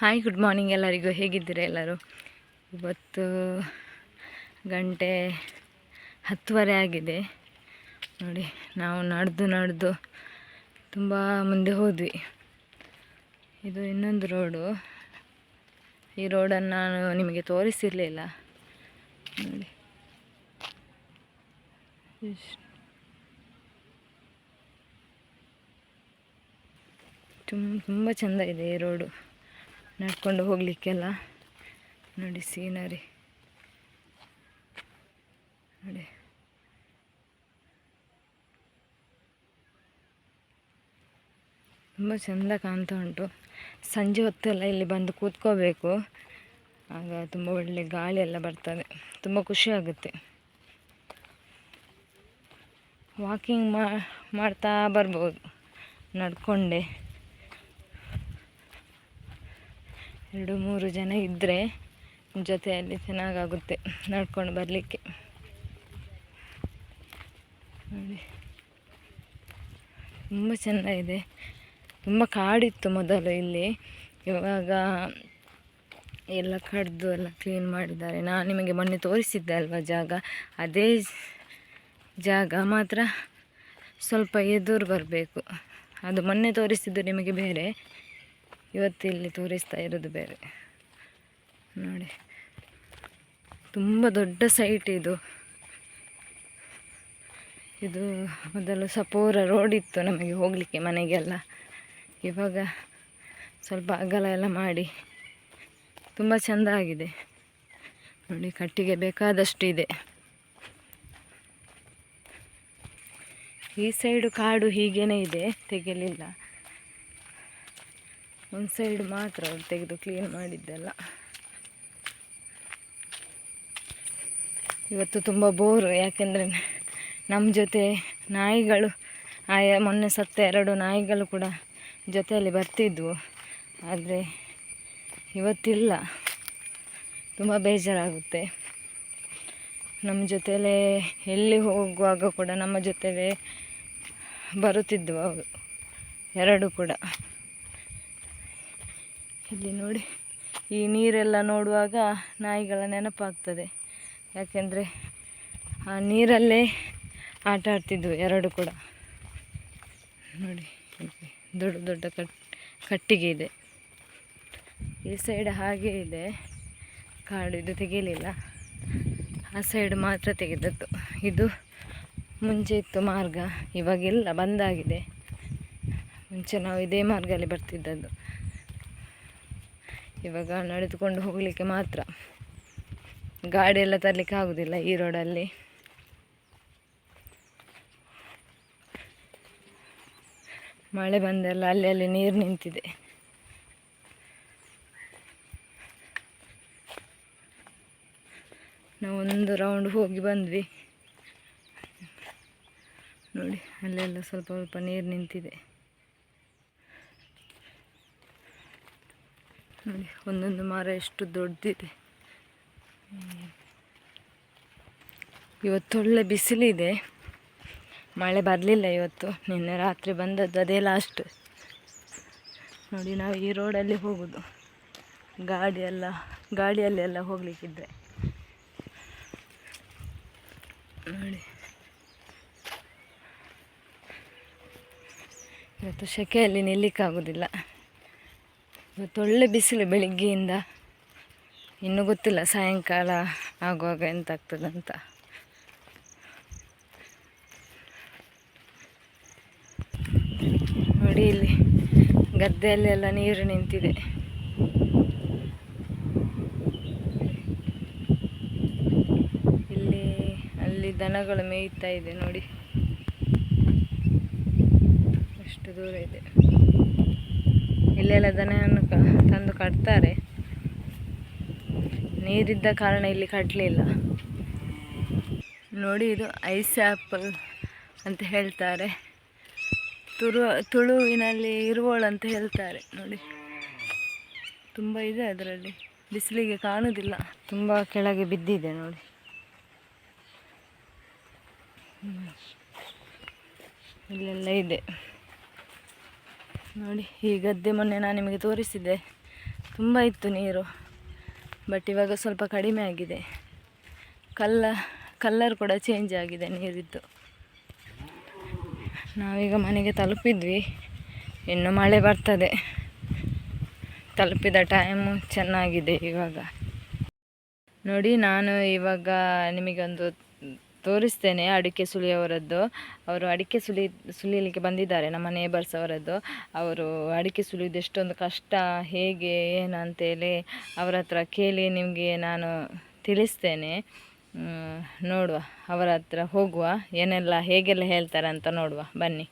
Hi good morning ಎಲ್ಲರಿಗೂ. ಹೇಗಿದ್ದೀರಾ ಎಲ್ಲರೂ? ಇವತ್ತು ಗಂಟೆ ಹತ್ತುವರೆ ಆಗಿದೆ. ನೋಡಿ, ನಾವು ನಡೆದು ನಡೆದು ತುಂಬ ಮುಂದೆ ಹೋದ್ವಿ. ಇದು ಇನ್ನೊಂದು ರೋಡು. ಈ ರೋಡನ್ನು ನಾನು ನಿಮಗೆ ತೋರಿಸಿರಲಿಲ್ಲ. ನೋಡಿ. ತುಂಬ ತುಂಬ ಚೆಂದ ಇದೆ ಈ ರೋಡು. ನಡ್ಕೊಂಡು ಹೋಗಲಿಕ್ಕೆಲ್ಲ. ನೋಡಿ ಸೀನರಿ. ನೋಡಿ. ತುಂಬ ಚೆಂದ ಕಾಣ್ತಾ ಉಂಟು. ಸಂಜೆ ಹೊತ್ತೆಲ್ಲ ಇಲ್ಲಿ ಬಂದು ಕೂತ್ಕೋಬೇಕು. ಆಗ ತುಂಬ ಒಳ್ಳೆ ಗಾಳಿ ಎಲ್ಲ ಬರ್ತದೆ. ತುಂಬ ಖುಷಿ ಆಗುತ್ತೆ. ವಾಕಿಂಗ್ ಮಾಡ್ತಾ ಬರ್ಬೋದು. ನಡ್ಕೊಂಡೆ. ಎರಡು ಮೂರು ಜನ ಇದ್ದರೆ ಜೊತೆಯಲ್ಲಿ ಚೆನ್ನಾಗಾಗುತ್ತೆ ನಡ್ಕೊಂಡು ಬರಲಿಕ್ಕೆ. ನೋಡಿ. ತುಂಬ ಚೆನ್ನಾಗಿದೆ. ತುಂಬ ಕಾಡಿತ್ತು ಮೊದಲು ಇಲ್ಲಿ. ಇವಾಗ ಎಲ್ಲ ಕಡ್ದು ಎಲ್ಲ ಕ್ಲೀನ್ ಮಾಡಿದ್ದಾರೆ. ನಾನು ನಿಮಗೆ ಮೊನ್ನೆ ತೋರಿಸಿದ್ದೆ ಅಲ್ವಾ ಜಾಗ? ಅದೇ ಜಾಗ ಮಾತ್ರ ಸ್ವಲ್ಪ ಎದುರು ಬರಬೇಕು. ಅದು ಮೊನ್ನೆ ತೋರಿಸಿದ್ದು ನಿಮಗೆ ಬೇರೆ. ಇವತ್ತು ಇಲ್ಲಿ ತೋರಿಸ್ತಾ ಇರೋದು ಬೇರೆ. ನೋಡಿ. ತುಂಬ ದೊಡ್ಡ ಸೈಟ್ ಇದು. ಇದು ಮೊದಲು ಸಪೋರ ರೋಡ್ ಇತ್ತು ನಮಗೆ ಹೋಗಲಿಕ್ಕೆ ಮನೆಗೆಲ್ಲ. ಇವಾಗ ಸ್ವಲ್ಪ ಅಗಲ ಎಲ್ಲ ಮಾಡಿ. ತುಂಬ ಚೆಂದ ಆಗಿದೆ. ನೋಡಿ, ಕಟ್ಟಿಗೆ ಬೇಕಾದಷ್ಟು ಇದೆ ಈ ಸೈಡು ಕಾಡು ಹೀಗೇ ಇದೆ ತೆಗೆಯಲಿಲ್ಲ ಒಂದು ಸೈಡ್ ಮಾತ್ರ ಅವ್ರು ತೆಗೆದು ಕ್ಲೀನ್ ಮಾಡಿದ್ದೆಲ್ಲ. ಇವತ್ತು ತುಂಬ ಬೋರು ಯಾಕೆಂದರೆ ನಮ್ಮ ಜೊತೆ ನಾಯಿಗಳು, ಆಯ ಮೊನ್ನೆ ಸತ್ತ ಎರಡು ನಾಯಿಗಳು ಕೂಡ ಜೊತೆಯಲ್ಲಿ ಬರ್ತಿದ್ವು. ಆದರೆ ಇವತ್ತಿಲ್ಲ. ತುಂಬ ಬೇಜಾರಾಗುತ್ತೆ. ನಮ್ಮ ಜೊತೆಯಲ್ಲೇ ಎಲ್ಲಿ ಹೋಗುವಾಗ ಕೂಡ ನಮ್ಮ ಜೊತೆಲೇ ಬರುತ್ತಿದ್ವು ಅವು ಎರಡು ಕೂಡ. ಇಲ್ಲಿ ನೋಡಿ, ಈ ನೀರೆಲ್ಲ ನೋಡುವಾಗ ನಾಯಿಗಳ ನೆನಪಾಗ್ತದೆ. ಯಾಕೆಂದರೆ ಆ ನೀರಲ್ಲೇ ಆಟ ಆಡ್ತಿದ್ವು ಎರಡು ಕೂಡ. ನೋಡಿ ದೊಡ್ಡ ದೊಡ್ಡ ಕಟ್, ಕಟ್ಟಿಗೆ ಇದೆ. ಈ ಸೈಡ್ ಹಾಗೆ ಇದೆ. ಕಾಡು ಇದು ತೆಗೆಯಲಿಲ್ಲ. ಆ ಸೈಡ್ ಮಾತ್ರ ತೆಗೆದದ್ದು. ಇದು ಮುಂಚೆ ಇತ್ತು ಮಾರ್ಗ. ಇವಾಗೆಲ್ಲ ಬಂದಾಗಿದೆ ಮುಂಚೆ ನಾವು ಇದೇ ಮಾರ್ಗದಲ್ಲಿ ಬರ್ತಿದ್ದದ್ದು. ಇವಾಗ ನಡೆದುಕೊಂಡು ಹೋಗಲಿಕ್ಕೆ ಮಾತ್ರ. ಗಾಡಿ ಎಲ್ಲ ತರಲಿಕ್ಕೆ ಆಗೋದಿಲ್ಲ ಈ ರೋಡಲ್ಲಿ ಮಳೆ ಬಂದೆಲ್ಲ ಅಲ್ಲಿ ಅಲ್ಲಿ ನೀರು ನಿಂತಿದೆ. ನಾವೊಂದು ರೌಂಡ್ ಹೋಗಿ ಬಂದ್ವಿ. ನೋಡಿ, ಅಲ್ಲೆಲ್ಲ ಸ್ವಲ್ಪ ಸ್ವಲ್ಪ ನೀರು ನಿಂತಿದೆ. ನೋಡಿ, ಒಂದೊಂದು ಮರ ಎಷ್ಟು ದೊಡ್ಡದಿದೆ ಇವತ್ತು ಒಳ್ಳೆ ಬಿಸಿಲಿದೆ. ಮಳೆ ಬರಲಿಲ್ಲ ಇವತ್ತು. ನಿನ್ನೆ ರಾತ್ರಿ ಬಂದದ್ದು ಅದೇ ಲಾಸ್ಟ್ ನೋಡಿ, ನಾವು ಈ ರೋಡಲ್ಲಿ ಹೋಗೋದು. ಗಾಡಿಯೆಲ್ಲ ಎಲ್ಲ ಹೋಗಲಿಕ್ಕಿದ್ರೆ. ನೋಡಿ. ಇವತ್ತು ಸೆಕೆಯಲ್ಲಿ ನಿಲ್ಲಿಕ್ಕಾಗೋದಿಲ್ಲ. ಇವತ್ತು ಒಳ್ಳೆ ಬಿಸಿಲು ಬೆಳಿಗ್ಗೆಯಿಂದ. ಇನ್ನೂ ಗೊತ್ತಿಲ್ಲ, ಸಾಯಂಕಾಲ ಆಗುವಾಗ ಎಂತಾಗ್ತದಂತ. ನೋಡಿ ಇಲ್ಲಿ ಗದ್ದೆಯಲ್ಲೆಲ್ಲ ನೀರು ನಿಂತಿದೆ. ಇಲ್ಲಿ ಅಲ್ಲಿ ದನಗಳು ಮೇಯ್ತಾ ಇದೆ ನೋಡಿ. ಅಷ್ಟು ದೂರ ಇದೆ. ಇಲ್ಲೆಲ್ಲ ದನವನ್ನು ತಂದು ಕಟ್ತಾರೆ. ನೀರಿದ್ದ ಕಾರಣ ಇಲ್ಲಿ ಕಟ್ಟಲಿಲ್ಲ ನೋಡಿ ಇದು ಐಸ್ ಆ್ಯಪಲ್ ಅಂತ ಹೇಳ್ತಾರೆ. ತುರು, ತುಳುವಿನಲ್ಲಿ ಇರುವಳು ಅಂತ ಹೇಳ್ತಾರೆ. ನೋಡಿ. ತುಂಬ ಇದೆ ಅದರಲ್ಲಿ. ಬಿಸಿಲಿಗೆ ಕಾಣುವುದಿಲ್ಲ. ತುಂಬ ಕೆಳಗೆ ಬಿದ್ದಿದೆ ನೋಡಿ. ಇಲ್ಲೆಲ್ಲ ಇದೆ. ನೋಡಿ, ಈ ಗದ್ದೆ ಮೊನ್ನೆ ನಾನು ನಿಮಗೆ ತೋರಿಸಿದ್ದೆ. ತುಂಬ ಇತ್ತು ನೀರು ಬಟ್ ಇವಾಗ ಸ್ವಲ್ಪ ಕಡಿಮೆ ಆಗಿದೆ. ಕಲ್ಲ ಕಲ್ಲರ್ ಕೂಡ ಚೇಂಜ್ ಆಗಿದೆ ನೀರಿದ್ದು. ನಾವೀಗ ಮನೆಗೆ ತಲುಪಿದ್ವಿ. ಇನ್ನು ಮಳೆ ಬರ್ತದೆ. ತಲುಪಿದ ಟೈಮು ಚೆನ್ನಾಗಿದೆ ಇವಾಗ. ನೋಡಿ, ನಾನು ಇವಾಗ ನಿಮಗೊಂದು ತೋರಿಸ್ತೇನೆ ಅಡಿಕೆ ಸುಲಿಯವರದ್ದು ಅವರು ಅಡಿಕೆ ಸುಲಿ ಸುಲಿಯಲಿಕ್ಕೆ ಬಂದಿದ್ದಾರೆ, ನಮ್ಮ ನೇಬರ್ಸ್ ಅವರದ್ದು. ಅವರು ಅಡಿಕೆ ಸುಲಿಯೋದು ಎಷ್ಟೊಂದು ಕಷ್ಟ, ಹೇಗೆ ಏನು ಅಂತೇಳಿ ಅವರ ಹತ್ರ ಕೇಳಿ ನಿಮಗೆ ನಾನು ತಿಳಿಸ್ತೇನೆ. ನೋಡುವ, ಅವರ ಹತ್ರ ಹೋಗುವ, ಏನೆಲ್ಲ ಹೇಗೆಲ್ಲ ಹೇಳ್ತಾರೆ ಅಂತ ನೋಡುವ. ಬನ್ನಿ.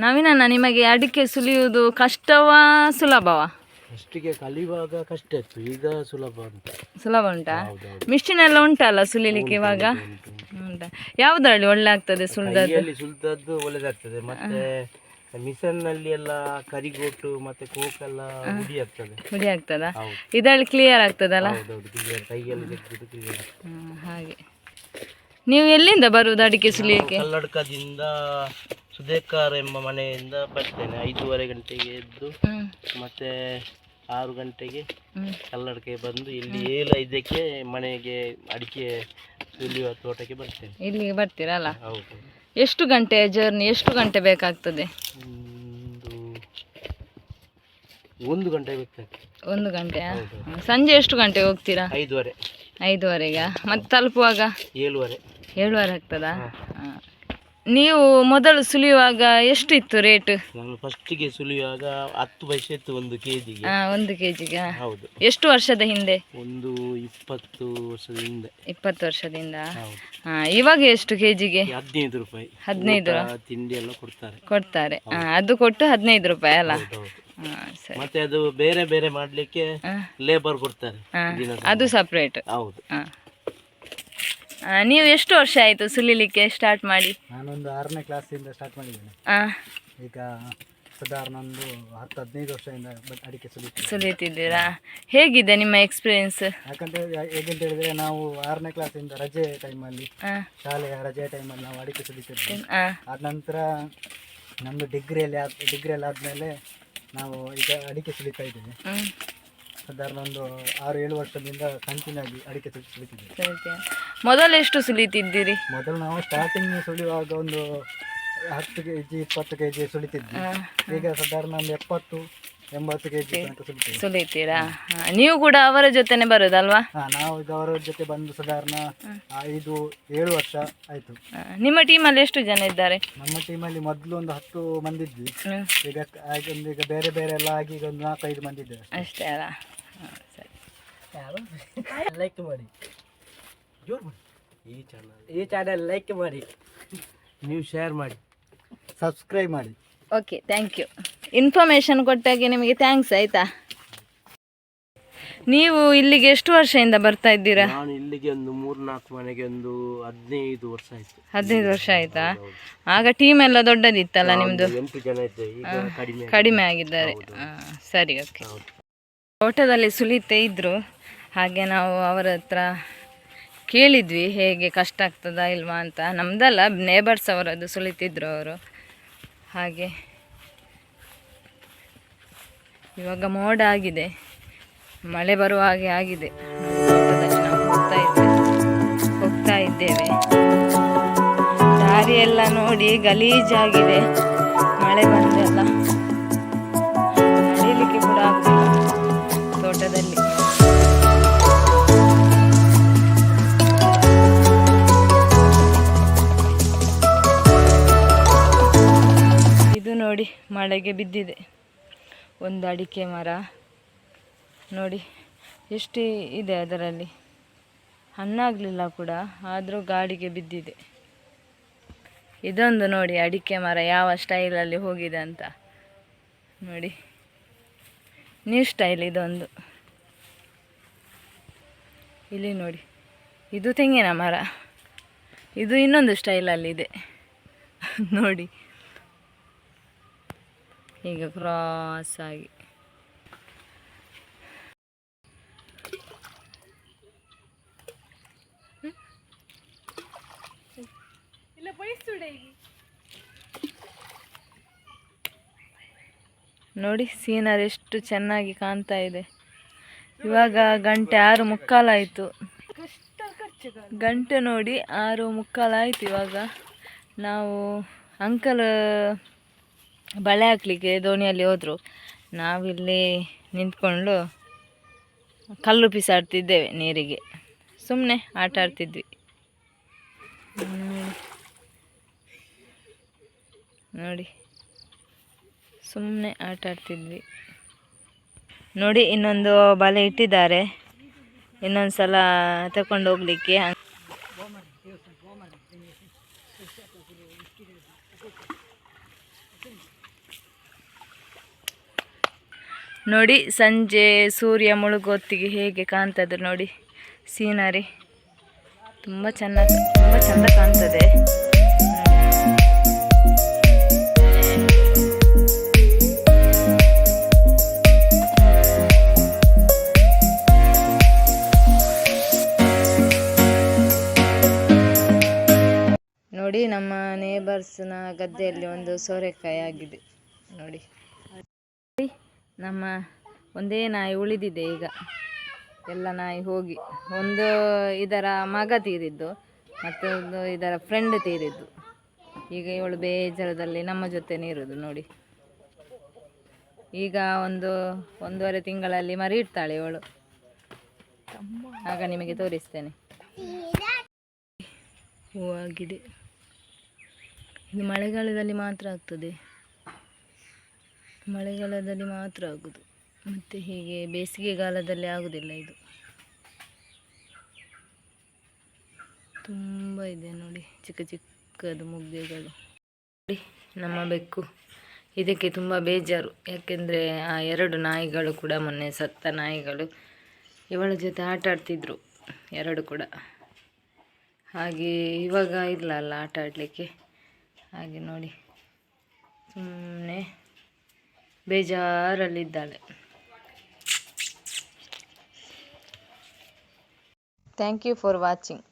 ನವೀನಣ್ಣ ನಿಮಗೆ ಅಡಿಕೆ ಸುಲಿಯುವುದು ಕಷ್ಟವಾ ಸುಲಭವಾ? ಫಸ್ಟಿಗೆ ಕಲಿಯುವಾಗ ಕಷ್ಟ ಇತ್ತು. ಈಗ ಸುಲಭ ಅಂತ ಸುಲಭ ಉಂಟಾ? ಹೌದೌದು. ಮಿಷಿನ್ ಎಲ್ಲ ಉಂಟಲ್ಲ ಸುಲಿಲಿಕ್ಕೆ ಇವಾಗ? ಉಂಟಾ ಯಾವುದರಲ್ಲಿ ಒಳ್ಳೆ ಆಗ್ತದೆ ಸುಲಿದದ್ದು? ಕೈಯಲ್ಲಿ ಸುಲಿದದ್ದು ಒಳ್ಳೆದಾಗ್ತದೆ. ಮತ್ತೆ ಮಿಷನ್ನಲ್ಲಿ ಎಲ್ಲ ಕರಿಗೋಟು ಮತ್ತೆ ಕೋಕೆಲ್ಲ ಹುಡಿ ಆಗ್ತದೆ ಹುಡಿ ಆಗ್ತದಾ ಹೌದು. ಇದರಲ್ಲಿ ಕ್ಲಿಯರ್ ಆಗ್ತದಲ್ಲ? ಹೌದೌದು clear. ಕೈಯಲ್ಲಿ ತೆಗೆದು ಹ್ಮ್, ಹಾಗೆ. ನೀವು ಎಲ್ಲಿಂದ ಬರುವುದು ಅಡಿಕೆ ಸುಲಿಯಕ್ಕೆ? ಕಲ್ಲಡ್ಕದಿಂದ ಸುದೇಕರ್ ಎಂಬ ಮನೆಯಿಂದ ಬರ್ತೇನೆ. ಐದೂವರೆ ಗಂಟೆಗೆ ಎದ್ದು ಮತ್ತೆ ಆರು ಗಂಟೆಗೆ ಕಲ್ಲಡಕ್ಕೆ ಬಂದು ಇಲ್ಲಿ ಏಳು ಐದಕ್ಕೆ ಮನೆಗೆ ಅಡಿಕೆ ಸುಲಿಯುವ ತೋಟಕ್ಕೆ ಬರ್ತೇನೆ. ಇಲ್ಲಿಗೆ ಬರ್ತೀರಲ್ಲ ಹೌದು. ಎಷ್ಟು ಗಂಟೆ ಜರ್ನಿ ಎಷ್ಟು ಗಂಟೆ ಬೇಕಾಗ್ತದೆ? ಒಂದು ಒಂದು ಗಂಟೆ ಬೇಕಾಗ್ತದೆ. ಒಂದು ಗಂಟೆ ಸಂಜೆ ಎಷ್ಟು ಗಂಟೆಗೆ ಹೋಗ್ತೀರಾ? ಐದುವರೆ. ಐದುವರೆಗ? ಮತ್ತೆ ತಲುಪುವಾಗ? ಏಳುವರೆ. ಏಳುವರೆ ಆಗ್ತದಾ? ಹಾ. ನೀವು ಮೊದಲು ಸುಲಿಯುವಾಗ ಎಷ್ಟಿತ್ತು ರೇಟ್? ನಾನು ಫಸ್ಟಿಗೆ ಸುಲಿಯುವಾಗ ಹತ್ತು ಪೈಸೆ ಇತ್ತು ಒಂದು ಕೆಜಿಗೆ. ಒಂದು ಕೆಜಿಗೆ ಹೌದು. ಎಷ್ಟು ವರ್ಷದ ಹಿಂದೆ? ಒಂದು ಇಪ್ಪತ್ತು ವರ್ಷದ ಹಿಂದೆ. ಇಪ್ಪತ್ತು ವರ್ಷದಿಂದ? ಹಾ, ಇವಾಗ ಎಷ್ಟು ಕೆಜಿಗೆ? ಹದಿನೈದು ರೂಪಾಯಿ. ಹದಿನೈದು? ತಿಂಡಿ ಎಲ್ಲ ಕೊಡ್ತಾರೆ. ಕೊಡ್ತಾರೆ. ಅದು ಕೊಟ್ಟು ಹದಿನೈದು ರೂಪಾಯಿ ಅಲ್ಲ? ಮತ್ತೆ ಅದು ಬೇರೆ ಬೇರೆ ಮಾಡ್ಲಿಕ್ಕೆ. ಲೇಬರ್ ಕೊಡ್ತಾರೆ ಅದು ಸಪ್ರೇಟ್ ಹೌದು. ನೀವು ಎಷ್ಟು ವರ್ಷ ಆಯಿತು ಸುಲಿಲಿಕ್ಕೆ ಸ್ಟಾರ್ಟ್ ಮಾಡಿ? ನಾನೊಂದು ಆರನೇ ಕ್ಲಾಸಿಂದ ಸ್ಟಾರ್ಟ್ ಮಾಡಿದ್ದೇನೆ. ಈಗ ಸಾಧಾರಣ ಒಂದು ಹತ್ತು ಹದಿನೈದು ವರ್ಷದಿಂದ ಅಡಿಕೆ ಸುಲಿತೀವಿ ಸುಲಿತಿದ್ದೀರಾ? ಹೇಗಿದೆ ನಿಮ್ಮ ಎಕ್ಸ್ಪೀರಿಯನ್ಸ್ ಯಾಕಂದ್ರೆ ಹೇಗಂತ ಹೇಳಿದ್ರೆ ನಾವು ಆರನೇ ಕ್ಲಾಸಿಂದ ರಜೆ ಟೈಮಲ್ಲಿ ಶಾಲೆಯ ರಜೆ ಟೈಮಲ್ಲಿ ನಾವು ಅಡಿಕೆ ಸುಲಿತಿದ್ವಿ ಆದ ನಂತರ ನಮ್ಮದು ಡಿಗ್ರಿಯಲ್ಲಿ ಡಿಗ್ರಿಯಲ್ಲಿ ಆದಮೇಲೆ ನಾವು ಈಗ ಅಡಿಕೆ ಸುಲಿತಾ ಇದ್ದೀವಿ. ಸಾಧಾರಣ ಒಂದು ಆರು ಏಳು ವರ್ಷದಿಂದ ಕಂಟಿನ್ಯೂ ಆಗಿ ಅಡಿಕೆ ಸುಲಿ ಸುಲಿತಿದ್ದೀವಿ ಮೊದಲು ಎಷ್ಟು ಸುಲಿತಿದ್ದೀರಿ? ಮೊದಲು ನಾವು ಸ್ಟಾರ್ಟಿಂಗ್ ಸುಳಿಯುವಾಗ ಒಂದು ಹತ್ತು ಕೆ ಜಿ ಇಪ್ಪತ್ತು ಕೆ ಜಿ ಸುಲಿತಿದ್ವಿ ಈಗ ಸಾಧಾರಣ ಒಂದು ಎಪ್ಪತ್ತು ಎಂಬತ್ತು ಕೆ ಜಿ ತನಕ ಸುಲಿತೀರಾ? ನೀವು ಕೂಡ ಅವರ ಜೊತೆನೆ ಬರೋದಲ್ವಾ? ನಾವು ಈಗ ಅವರ ಜೊತೆ ಬಂದು ಸಾಧಾರಣ ಐದು ಏಳು ವರ್ಷ ಆಯ್ತು. ನಿಮ್ಮ ಟೀಮಲ್ಲಿ ಎಷ್ಟು ಜನ ಇದ್ದಾರೆ? ನಮ್ಮ ಟೀಮಲ್ಲಿ ಮೊದಲು ಒಂದು ಹತ್ತು ಮಂದಿ ಇದ್ವಿ. ಈಗ ಈಗ ಬೇರೆ ಬೇರೆ ಎಲ್ಲ ಆಗಿ ಈಗ ಒಂದು ನಾಲ್ಕೈದು ಮಂದಿ ಇದ್ದಾರೆ ಅಷ್ಟೇ. ಅಲ್ಲ? ಸರಿ. ಲೈಕ್ ಮಾಡಿ. ಈ ಚಾನಲ್ ಈ ಚಾನಲ್ ಲೈಕ್ ಮಾಡಿ. ನೀವು ಶೇರ್ ಮಾಡಿ. ಸಬ್ಸ್ಕ್ರೈಬ್ ಮಾಡಿ. ಓಕೆ ಥ್ಯಾಂಕ್ ಯು ಇನ್ಫಾರ್ಮೇಷನ್ ಕೊಟ್ಟಾಗೆ ನಿಮಗೆ ಥ್ಯಾಂಕ್ಸ್ ಆಯ್ತಾ? ನೀವು ಇಲ್ಲಿಗೆ ಎಷ್ಟು ವರ್ಷದಿಂದ ಬರ್ತಾ ಇದ್ದೀರಾ? ನಾನು ಇಲ್ಲಿಗೆ ಒಂದು ಮೂರ್ನಾಲ್ಕು ಮನೆಗೆ ಒಂದು ಹದಿನೈದು ವರ್ಷ ಆಯ್ತು. ಹದಿನೈದು ವರ್ಷ ಆಯ್ತಾ? ಆಗ ಟೀಮ್ ಎಲ್ಲ ದೊಡ್ಡದಿತ್ತಲ್ಲ ನಿಮ್ಮದು ಒಂದು ಎಂಟು ಜನ ಇದ್ದೇವೆ ಈಗ ಕಡಿಮೆ ಕಡಿಮೆ ಆಗಿದ್ದಾರೆ. ಸರಿ ಓಕೆ ತೋಟದಲ್ಲಿ ಸುಲಿತೆ ಇದ್ದರು ಹಾಗೆ ನಾವು ಅವರ ಹತ್ರ ಕೇಳಿದ್ವಿ ಹೇಗೆ ಕಷ್ಟ ಆಗ್ತದಾ ಇಲ್ವಾ ಅಂತ. ನಮ್ದಲ್ಲ ನೇಬರ್ಸ್ ಅವರದ್ದು ಸುಲಿತಿದ್ರು ಅವರು. ಹಾಗೆ. ಇವಾಗ ಮೋಡ ಆಗಿದೆ. ಮಳೆ ಬರುವ ಹಾಗೆ ಆಗಿದೆ. ನಾವು ಹೋಗ್ತಾ ಇದ್ದೇವೆ ಹೋಗ್ತಾ ಇದ್ದೇವೆ. ದಾರಿ ಎಲ್ಲ ನೋಡಿ ಗಲೀಜಾಗಿದೆ. ಮಳೆ ಬಂದೆಲ್ಲ. ನಡೀಲಿಕ್ಕೆ ಕೂಡ ಆಗ್ತಿಲ್ಲ ತೋಟದಲ್ಲಿ. ಇದು ನೋಡಿ ಮಳೆಗೆ ಬಿದ್ದಿದೆ. ಒಂದು ಅಡಿಕೆ ಮರ. ನೋಡಿ, ಎಷ್ಟು ಇದೆ ಅದರಲ್ಲಿ. ಹಣ್ಣಾಗಲಿಲ್ಲ ಕೂಡ, ಆದರೂ ಗಾಡಿಗೆ ಬಿದ್ದಿದೆ. ಇದೊಂದು ನೋಡಿ, ಅಡಿಕೆ ಮರ ಯಾವ ಸ್ಟೈಲಲ್ಲಿ ಹೋಗಿದೆ ಅಂತ. ನೋಡಿ, ನ್ಯೂ ಸ್ಟೈಲ್ ಇದೊಂದು. ಇಲ್ಲಿ ನೋಡಿ, ಇದು ತೆಂಗಿನ ಮರ. ಇದು ಇನ್ನೊಂದು ಸ್ಟೈಲಲ್ಲಿದೆ. ನೋಡಿ. ಈಗ ಕ್ರಾಸ್ ಆಗಿ. ನೋಡಿ ಸೀನರ್ ಎಷ್ಟು ಚೆನ್ನಾಗಿ ಕಾಣ್ತಾ ಇದೆ. ಇವಾಗ ಗಂಟೆ ಆರು ಮುಕ್ಕಾಲಾಯಿತು. ಗಂಟೆ ನೋಡಿ ಆರು ಮುಕ್ಕಾಲಾಯಿತು ಇವಾಗ. ನಾವು ಅಂಕಲ್ ಬಳೆ ಹಾಕ್ಲಿಕ್ಕೆ ದೋಣಿಯಲ್ಲಿ ಹೋದರು. ನಾವಿಲ್ಲಿ ನಿಂತ್ಕೊಂಡು ಕಲ್ಲು ಪಿಸಾಡ್ತಿದ್ದೇವೆ ನೀರಿಗೆ. ಸುಮ್ಮನೆ ಆಟ ಆಡ್ತಿದ್ವಿ. ನೋಡಿ ಸುಮ್ಮನೆ ಆಟ ಆಡ್ತಿದ್ವಿ. ನೋಡಿ, ಇನ್ನೊಂದು ಬಲೆ ಇಟ್ಟಿದ್ದಾರೆ. ಇನ್ನೊಂದು ಸಲ ತಗೊಂಡು ಹೋಗ್ಲಿಕ್ಕೆ ನೋಡಿ, ಸಂಜೆ ಸೂರ್ಯ ಮುಳುಗೋತ್ತಿಗೆ ಹೇಗೆ ಕಾಣ್ತದೆ ನೋಡಿ, ಸೀನರಿ. ತುಂಬ ಚೆನ್ನಾಗಿ, ತುಂಬ ಚೆಂದ ಕಾಣ್ತದೆ. ನೋಡಿ, ನಮ್ಮ ನೇಬರ್ಸ್ನ ಗದ್ದೆಯಲ್ಲಿ ಒಂದು ಸೋರೆಕಾಯಿ ಆಗಿದೆ. ನೋಡಿ. ನಮ್ಮ ಒಂದೇ ನಾಯಿ ಉಳಿದಿದೆ ಈಗ. ಎಲ್ಲ ನಾಯಿ ಹೋಗಿ, ಒಂದು ಇದರ ಮಗ ತೀರಿದ್ದು ಮತ್ತೊಂದು ಇದರ ಫ್ರೆಂಡ್ ತೀರಿದ್ದು. ಈಗ ಇವಳು ಬೇಜಾರದಲ್ಲಿ ನಮ್ಮ ಜೊತೆನೇ ಇರೋದು ನೋಡಿ. ಈಗ ಒಂದು, ಒಂದೂವರೆ ತಿಂಗಳಲ್ಲಿ ಮರಿ ಇಡ್ತಾಳೆ ಇವಳು. ಆಗ ನಿಮಗೆ ತೋರಿಸ್ತೇನೆ. ಹೂವಾಗಿದೆ. ಇದು ಮಳೆಗಾಲದಲ್ಲಿ ಮಾತ್ರ ಆಗ್ತದೆ. ಮಳೆಗಾಲದಲ್ಲಿ ಮಾತ್ರ ಆಗೋದು. ಮತ್ತು ಹೀಗೆ ಬೇಸಿಗೆಗಾಲದಲ್ಲಿ ಆಗೋದಿಲ್ಲ ಇದು. ತುಂಬ ಇದೆ ನೋಡಿ ಚಿಕ್ಕ ಚಿಕ್ಕದು ಮುಗ್ಗೆಗಳು. ನೋಡಿ ನಮ್ಮ ಬೆಕ್ಕು. ಇದಕ್ಕೆ ತುಂಬ ಬೇಜಾರು. ಯಾಕೆಂದರೆ ಆ ಎರಡು ನಾಯಿಗಳು ಕೂಡ ಮೊನ್ನೆ ಸತ್ತ ನಾಯಿಗಳು. ಇವಳ ಜೊತೆ ಆಟ ಆಡ್ತಿದ್ರು ಎರಡು ಕೂಡ. ಹಾಗೆ ಇವಾಗ ಇಲ್ಲ ಅಲ್ಲ ಆಟ ಆಡಲಿಕ್ಕೆ. ಹಾಗೆ ನೋಡಿ. ಸುಮ್ಮನೆ ಬೇಜಾರಲ್ಲಿದ್ದಾಳೆ. Thank you for watching